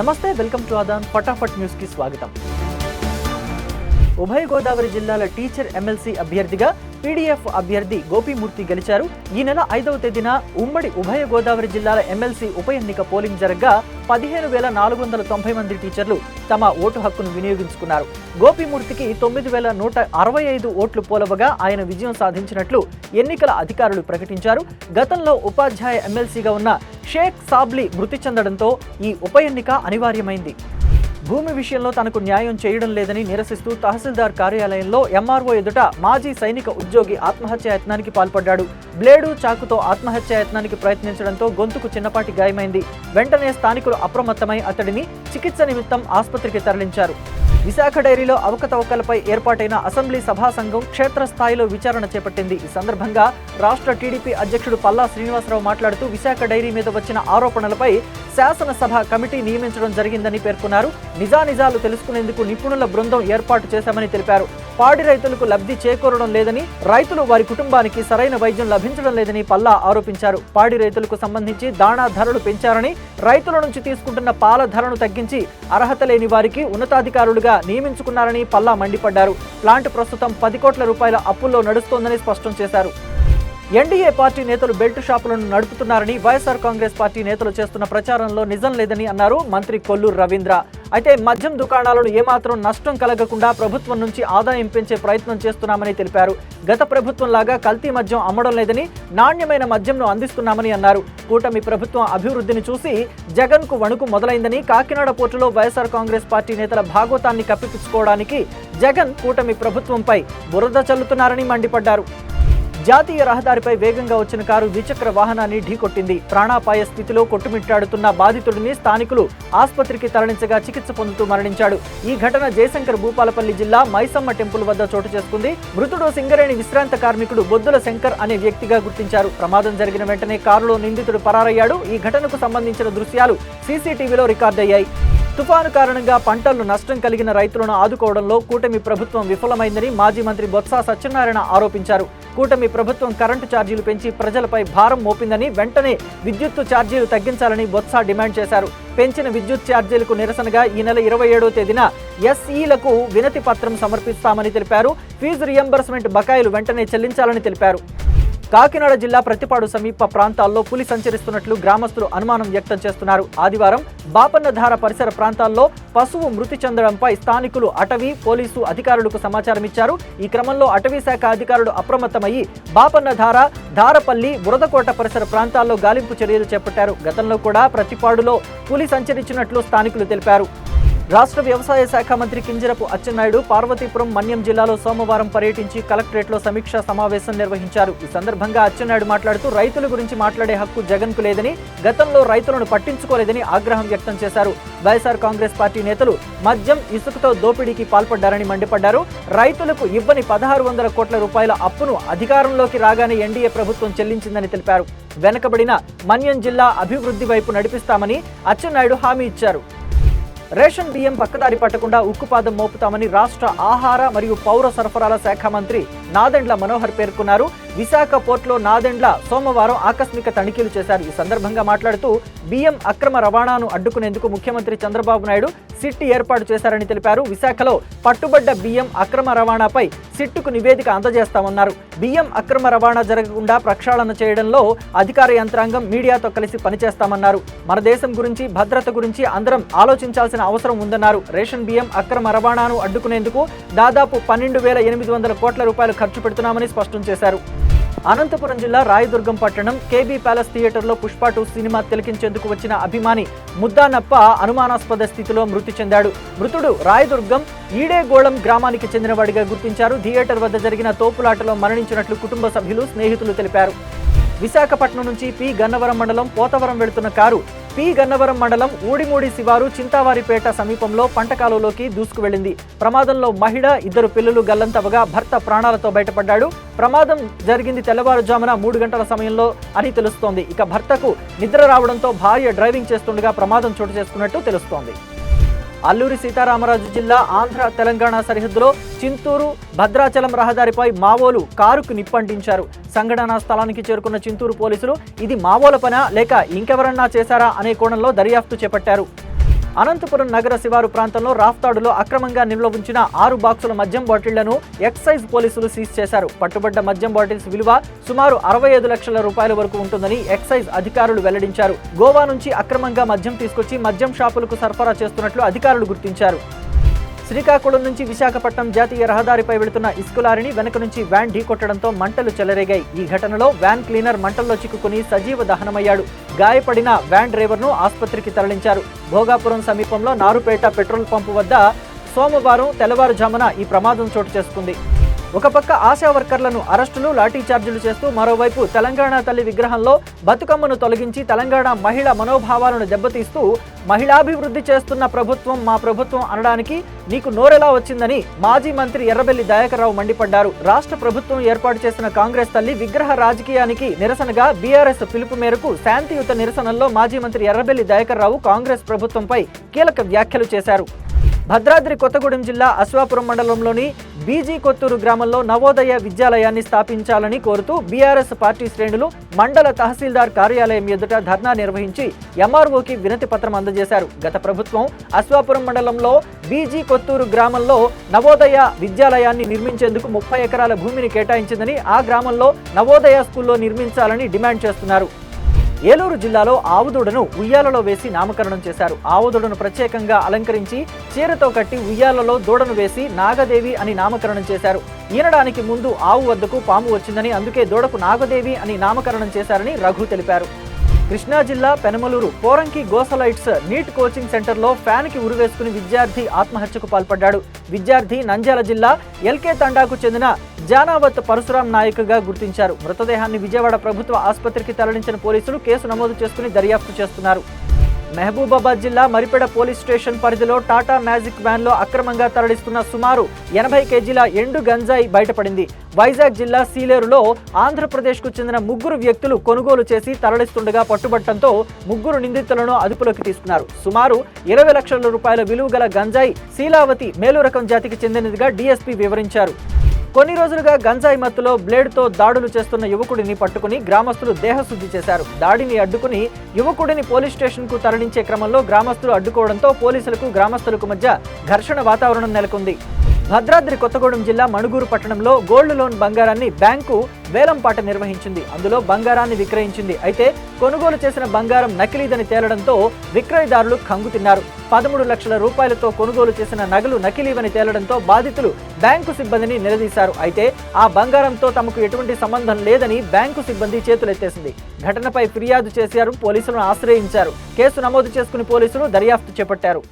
నమస్తే welcome to Aadan ఫటాఫట్ news కి స్వాగతం ఉభయ గోదావరి జిల్లాల టీచర్ ఎమ్మెల్సీ అభ్యర్థిగా పీడీఎఫ్ అభ్యర్థి గోపీమూర్తి గెలిచారు. ఈ నెల ఐదవ తేదీన ఉమ్మడి ఉభయ గోదావరి జిల్లాల ఎమ్మెల్సీ ఉప ఎన్నిక పోలింగ్ జరగ్గా పదిహేను వేల నాలుగు వందల తొంభై మంది టీచర్లు తమ ఓటు హక్కును వినియోగించుకున్నారు. గోపీమూర్తికి తొమ్మిది వేల నూట అరవై ఐదు ఓట్లు పోలవగా ఆయన విజయం సాధించినట్లు ఎన్నికల అధికారులు ప్రకటించారు. గతంలో ఉపాధ్యాయ ఎమ్మెల్సీగా ఉన్న షేక్ సాబ్లీ మృతి చెందడంతో ఈ ఉప ఎన్నిక అనివార్యమైంది. భూమి విషయంలో తనకు న్యాయం చేయడం లేదని నిరసిస్తూ తహసీల్దార్ కార్యాలయంలో ఎంఆర్ఓ ఎదుట మాజీ సైనిక ఉద్యోగి ఆత్మహత్య యత్నానికి పాల్పడ్డాడు. బ్లేడు చాకుతో ఆత్మహత్య యత్నానికి ప్రయత్నించడంతో గొంతుకు చిన్నపాటి గాయమైంది. వెంటనే స్థానికులు అప్రమత్తమై అతడిని చికిత్స నిమిత్తం ఆసుపత్రికి తరలించారు. విశాఖ డైరీలో అవకతవకలపై ఏర్పాటైన అసెంబ్లీ సభా సంఘం క్షేత్రస్థాయిలో విచారణ చేపట్టింది. ఈ సందర్భంగా రాష్ట్ర టీడీపీ అధ్యక్షుడు పల్లా శ్రీనివాసరావు మాట్లాడుతూ విశాఖ డైరీ మీద వచ్చిన ఆరోపణలపై శాసనసభ కమిటీ నియమించడం జరిగిందని పేర్కొన్నారు. నిజానిజాలు తెలుసుకునేందుకు నిపుణుల బృందం ఏర్పాటు చేశామని తెలిపారు. పాడి రైతులకు లబ్ధి చేకూరడం లేదని రైతులు వారి కుటుంబానికి సరైన వైద్యం లభించడం లేదని పల్లా ఆరోపించారు. పాడి రైతులకు సంబంధించి దాణా ధరలు పెంచారని రైతుల నుంచి తీసుకుంటున్న పాల ధరను తగ్గించి అర్హత లేని వారికి ఉన్నతాధికారులుగా నియమించుకున్నారని పల్లా మండిపడ్డారు. ప్లాంట్ ప్రస్తుతం పది కోట్ల రూపాయల అప్పుల్లో నడుస్తోందని స్పష్టం చేశారు. ఎన్డీఏ పార్టీ నేతలు బెల్ట్ షాపులను నడుపుతున్నారని వైఎస్ఆర్ కాంగ్రెస్ పార్టీ నేతలు చేస్తున్న ప్రచారంలో నిజం లేదని అన్నారు మంత్రి కొల్లూరు రవీంద్ర. అయితే మద్యం దుకాణాలను ఏమాత్రం నష్టం కలగకుండా ప్రభుత్వం నుంచి ఆదాయం పెంచే ప్రయత్నం చేస్తున్నామని తెలిపారు. గత ప్రభుత్వం లాగా కల్తీ మద్యం అమ్మడం లేదని నాణ్యమైన మద్యంను అందిస్తున్నామని అన్నారు. కూటమి ప్రభుత్వం అభివృద్ధిని చూసి జగన్కు వణుకు మొదలైందని కాకినాడ పోర్టులో వైఎస్ఆర్ కాంగ్రెస్ పార్టీ నేతల భాగోతాన్ని కప్పిపుచ్చుకోవడానికి జగన్ కూటమి ప్రభుత్వంపై బురద చల్లుతున్నారని మండిపడ్డారు. జాతీయ రహదారిపై వేగంగా వచ్చిన కారు ద్విచక్ర వాహనాన్ని ఢీకొట్టింది. ప్రాణాపాయ స్థితిలో కొట్టుమిట్టాడుతున్న బాధితుడిని స్థానికులు ఆసుపత్రికి తరలించగా చికిత్స పొందుతూ మరణించాడు. ఈ ఘటన జయశంకర్ భూపాలపల్లి జిల్లా మైసమ్మ టెంపుల్ వద్ద చోటు చేసుకుంది. మృతుడు సింగరేణి విశ్రాంత కార్మికుడు బొద్దుల శంకర్ అనే వ్యక్తిగా గుర్తించారు. ప్రమాదం జరిగిన వెంటనే కారులో నిందితుడు పరారయ్యాడు. ఈ ఘటనకు సంబంధించిన దృశ్యాలు సీసీటీవీలో రికార్డయ్యాయి. తుఫాను కారణంగా పంటలు నష్టం కలిగిన రైతులను ఆదుకోవడంలో కూటమి ప్రభుత్వం విఫలమైందని మాజీ మంత్రి బొత్స సత్యనారాయణ ఆరోపించారు. కూటమి ప్రభుత్వం కరెంటు ఛార్జీలు పెంచి ప్రజలపై భారం మోపిందని వెంటనే విద్యుత్తు ఛార్జీలు తగ్గించాలని బొత్స డిమాండ్ చేశారు. పెంచిన విద్యుత్ ఛార్జీలకు నిరసనగా ఈ నెల ఇరవై ఏడో తేదీన ఎస్ఈలకు వినతి పత్రం సమర్పిస్తామని తెలిపారు. ఫీజు రియంబర్స్మెంట్ బకాయిలు వెంటనే చెల్లించాలని తెలిపారు. కాకినాడ జిల్లా ప్రతిపాడు సమీప ప్రాంతాల్లో పులి సంచరిస్తున్నట్లు గ్రామస్తులు అనుమానం వ్యక్తం చేస్తున్నారు. ఆదివారం బాపన్నధార పరిసర ప్రాంతాల్లో పశువు మృతి చెందడంపై స్థానికులు అటవీ పోలీసు అధికారులకు సమాచారం ఇచ్చారు. ఈ క్రమంలో అటవీ శాఖ అధికారులు అప్రమత్తమయ్యి బాపన్నధార ధారపల్లి బురదకోట పరిసర ప్రాంతాల్లో గాలింపు చర్యలు చేపట్టారు. గతంలో కూడా ప్రతిపాడులో పులి సంచరించినట్లు స్థానికులు తెలిపారు. రాష్ట్ర వ్యవసాయ శాఖ మంత్రి కింజరపు అచ్చెన్నాయుడు పార్వతీపురం మన్యం జిల్లాలో సోమవారం పర్యటించి కలెక్టరేట్లో సమీక్షా సమావేశం నిర్వహించారు. ఈ సందర్భంగా అచ్చెన్నాయుడు మాట్లాడుతూ రైతుల గురించి మాట్లాడే హక్కు జగన్కు లేదని గతంలో రైతులను పట్టించుకోలేదని ఆగ్రహం వ్యక్తం చేశారు. వైఎస్ఆర్ కాంగ్రెస్ పార్టీ నేతలు మద్యం ఇసుకతో దోపిడీకి పాల్పడ్డారని మండిపడ్డారు. రైతులకు ఇవ్వని పదహారు వందల కోట్ల రూపాయల అప్పును అధికారంలోకి రాగానే ఎన్డీఏ ప్రభుత్వం చెల్లించిందని తెలిపారు. వెనకబడిన మన్యం జిల్లా అభివృద్ధి వైపు నడిపిస్తామని అచ్చెన్నాయుడు హామీ ఇచ్చారు. రేషన్ బియ్యం పక్కదారి పట్టకుండా ఉక్కుపాదం మోపుతామని రాష్ట్ర ఆహార మరియు పౌర సరఫరాల శాఖ మంత్రి నాదెండ్ల మనోహర్ పేర్కొన్నారు. విశాఖ పోర్టులో నాదెండ్ల సోమవారం ఆకస్మిక తనిఖీలు చేశారు. ఈ సందర్భంగా మాట్లాడుతూ బియ్యం అక్రమ రవాణాను అడ్డుకునేందుకు ముఖ్యమంత్రి చంద్రబాబు నాయుడు సిట్ ఏర్పాటు చేశారని తెలిపారు. విశాఖలో పట్టుబడ్డ బియ్యం అక్రమ రవాణాపై సిట్టుకు నివేదిక అందజేస్తామన్నారు. బియ్యం అక్రమ రవాణా జరగకుండా ప్రక్షాళన చేయడంలో అధికార యంత్రాంగం మీడియాతో కలిసి పనిచేస్తామన్నారు. మన దేశం గురించి భద్రత గురించి అందరం ఆలోచించాల్సిన అవసరం ఉందన్నారు. రేషన్ బియ్యం అక్రమ రవాణాను అడ్డుకునేందుకు దాదాపు పన్నెండు వేల ఎనిమిది వందల కోట్ల రూపాయలు ఖర్చు పెడుతున్నామని స్పష్టం చేశారు. అనంతపురం జిల్లా రాయదుర్గం పట్టణం కేబీ ప్యాలెస్ థియేటర్లో పుష్ప టూ సినిమా తిలకించేందుకు వచ్చిన అభిమాని ముద్దానప్ప అనుమానాస్పద స్థితిలో మృతి చెందాడు. మృతుడు రాయదుర్గం ఈడేగోళం గ్రామానికి చెందినవాడిగా గుర్తించారు. థియేటర్ వద్ద జరిగిన తోపులాటలో మరణించినట్లు కుటుంబ సభ్యులు స్నేహితులు తెలిపారు. విశాఖపట్నం నుంచి పి. గన్నవరం మండలం పోతవరం వెళుతున్న కారు పి. గన్నవరం మండలం ఊడిమూడి శివారు చింతావారిపేట సమీపంలో పంట కాలువలోకి దూసుకు వెళ్ళింది ప్రమాదంలో మహిళ ఇద్దరు పిల్లలు గల్లంతవగా భర్త ప్రాణాలతో బయటపడ్డాడు. ప్రమాదం జరిగింది తెల్లవారుజామున మూడు గంటల సమయంలో అని తెలుస్తోంది. ఇక భర్తకు నిద్ర రావడంతో భార్య డ్రైవింగ్ చేస్తుండగా ప్రమాదం చోటు చేసుకున్నట్టు తెలుస్తోంది. అల్లూరి సీతారామరాజు జిల్లా ఆంధ్ర తెలంగాణ సరిహద్దులో చింతూరు భద్రాచలం రహదారిపై మావోలు కారుకు నిప్పంటించారు. సంఘటనా స్థలానికి చేరుకున్న చింతూరు పోలీసులు ఇది మావోల పనా? లేక ఇంకెవరన్నా చేశారా? అనే కోణంలో దర్యాప్తు చేపట్టారు. అనంతపురం నగర శివారు ప్రాంతంలో రాఫ్తాడులో అక్రమంగా నిల్వ ఉంచిన ఆరు బాక్సుల మద్యం బాటిళ్ళను ఎక్సైజ్ పోలీసులు సీజ్ చేశారు. పట్టుబడ్డ మద్యం బాటిల్స్ విలువ సుమారు అరవై ఐదు లక్షల రూపాయల వరకు ఉంటుందని ఎక్సైజ్ అధికారులు వెల్లడించారు. గోవా నుంచి అక్రమంగా మద్యం తీసుకొచ్చి మద్యం షాపులకు సరఫరా చేస్తున్నట్లు అధికారులు గుర్తించారు. శ్రీకాకుళం నుంచి విశాఖపట్నం జాతీయ రహదారిపై వెళుతున్న ఇసుకులారిని వెనక నుంచి వ్యాన్ ఢీకొట్టడంతో మంటలు చెలరేగాయి. ఈ ఘటనలో వ్యాన్ క్లీనర్ మంటల్లో చిక్కుకుని సజీవ దహనమయ్యాడు. గాయపడిన వ్యాన్ డ్రైవర్ను ఆసుపత్రికి తరలించారు. భోగాపురం సమీపంలో నారుపేట పెట్రోల్ పంపు వద్ద సోమవారం తెల్లవారుజామున ఈ ప్రమాదం చోటు చేసుకుంది. ఒక పక్క ఆశా వర్కర్లను అరెస్టులు లాఠీచార్జీలు చేస్తూ మరోవైపు తెలంగాణ తల్లి విగ్రహంలో బతుకమ్మను తొలగించి తెలంగాణ మహిళ మనోభావాలను దెబ్బతీస్తూ మహిళాభివృద్ధి చేస్తున్న ప్రభుత్వం మా ప్రభుత్వం అనడానికి నీకు నోరెలా వచ్చిందని మాజీ మంత్రి ఎర్రబెల్లి దయాకర్రావు మండిపడ్డారు. రాష్ట్ర ప్రభుత్వం ఏర్పాటు చేసిన కాంగ్రెస్ తల్లి విగ్రహ రాజకీయానికి నిరసనగా బీఆర్ఎస్ పిలుపు మేరకు శాంతియుత నిరసనల్లో మాజీ మంత్రి ఎర్రబెల్లి దయాకర్రావు కాంగ్రెస్ ప్రభుత్వంపై కీలక వ్యాఖ్యలు చేశారు. భద్రాద్రి కొత్తగూడెం జిల్లా అశ్వాపురం మండలంలోని బీజీ కొత్తూరు గ్రామంలో నవోదయ విద్యాలయాన్ని స్థాపించాలని కోరుతూ బీఆర్ఎస్ పార్టీ శ్రేణులు మండల తహసీల్దార్ కార్యాలయం ఎదుట ధర్నా నిర్వహించి ఎంఆర్ఓకి వినతి పత్రం అందజేశారు. గత ప్రభుత్వం అశ్వాపురం మండలంలో బీజీ కొత్తూరు గ్రామంలో నవోదయ విద్యాలయాన్ని నిర్మించేందుకు ముప్పై ఎకరాల భూమిని కేటాయించిందని ఆ గ్రామంలో నవోదయ స్కూల్లో నిర్మించాలని డిమాండ్ చేస్తున్నారు. ఏలూరు జిల్లాలో ఆవుదూడను ఉయ్యాలలో వేసి నామకరణం చేశారు. ఆవుదూడను ప్రత్యేకంగా అలంకరించి చీరతో కట్టి ఉయ్యాలలో దూడను వేసి నాగదేవి అని నామకరణం చేశారు. ఈనడానికి ముందు ఆవు వద్దకు పాము వచ్చిందని అందుకే దూడకు నాగదేవి అని నామకరణం చేశారని రఘు తెలిపారు. కృష్ణా జిల్లా పెనమలూరు పోరంకి గోసలైట్స్ నీట్ కోచింగ్ సెంటర్లో ఫ్యాన్కి ఉరివేసుకుని విద్యార్థి ఆత్మహత్యకు పాల్పడ్డాడు. విద్యార్థి నంద్యాల జిల్లా ఎల్కే తండాకు చెందిన జానావత్ పరశురాం నాయక్గా గుర్తించారు. మృతదేహాన్ని విజయవాడ ప్రభుత్వ ఆసుపత్రికి తరలించిన పోలీసులు కేసు నమోదు చేసుకుని దర్యాప్తు చేస్తున్నారు. మహబూబాబాద్ జిల్లా మరిపెడ పోలీస్ స్టేషన్ పరిధిలో టాటా మ్యాజిక్ వ్యాన్లో అక్రమంగా తరలిస్తున్న సుమారు ఎనభై కేజీల ఎండు గంజాయి బయటపడింది. వైజాగ్ జిల్లా సీలేరులో ఆంధ్రప్రదేశ్కు చెందిన ముగ్గురు వ్యక్తులు కొనుగోలు చేసి తరలిస్తుండగా పట్టుబట్టడంతో ముగ్గురు నిందితులను అదుపులోకి తీసుకున్నారు. సుమారు ఇరవై లక్షల రూపాయల విలువ గల గంజాయి శీలావతి మేలు రకం జాతికి చెందినదిగా డీఎస్పీ వివరించారు. కొన్ని రోజులుగా గంజాయి మత్తులో బ్లేడ్తో దాడులు చేస్తున్న యువకుడిని పట్టుకుని గ్రామస్తులు దేహశుద్ధి చేశారు. దాడిని అడ్డుకుని యువకుడిని పోలీస్ స్టేషన్కు తరలించే క్రమంలో గ్రామస్తులు అడ్డుకోవడంతో పోలీసులకు గ్రామస్తులకు మధ్య ఘర్షణ వాతావరణం నెలకొంది. భద్రాద్రి కొత్తగూడెం జిల్లా మణుగూరు పట్టణంలో గోల్డ్ లోన్ బంగారాన్ని బ్యాంకు వేలంపాట నిర్వహించింది. అందులో బంగారాన్ని విక్రయించింది. అయితే కొనుగోలు చేసిన బంగారం నకిలీదని తేలడంతో విక్రయదారులు కంగుతిన్నారు పదమూడు లక్షల రూపాయలతో కొనుగోలు చేసిన నగలు నకిలీవని తేలడంతో బాధితులు బ్యాంకు సిబ్బందిని నిలదీశారు. అయితే ఆ బంగారంతో తమకు ఎటువంటి సంబంధం లేదని బ్యాంకు సిబ్బంది చేతులెత్తేసింది. ఘటనపై ఫిర్యాదు చేశారు పోలీసులను ఆశ్రయించారు. కేసు నమోదు చేసుకుని పోలీసులు దర్యాప్తు చేపట్టారు.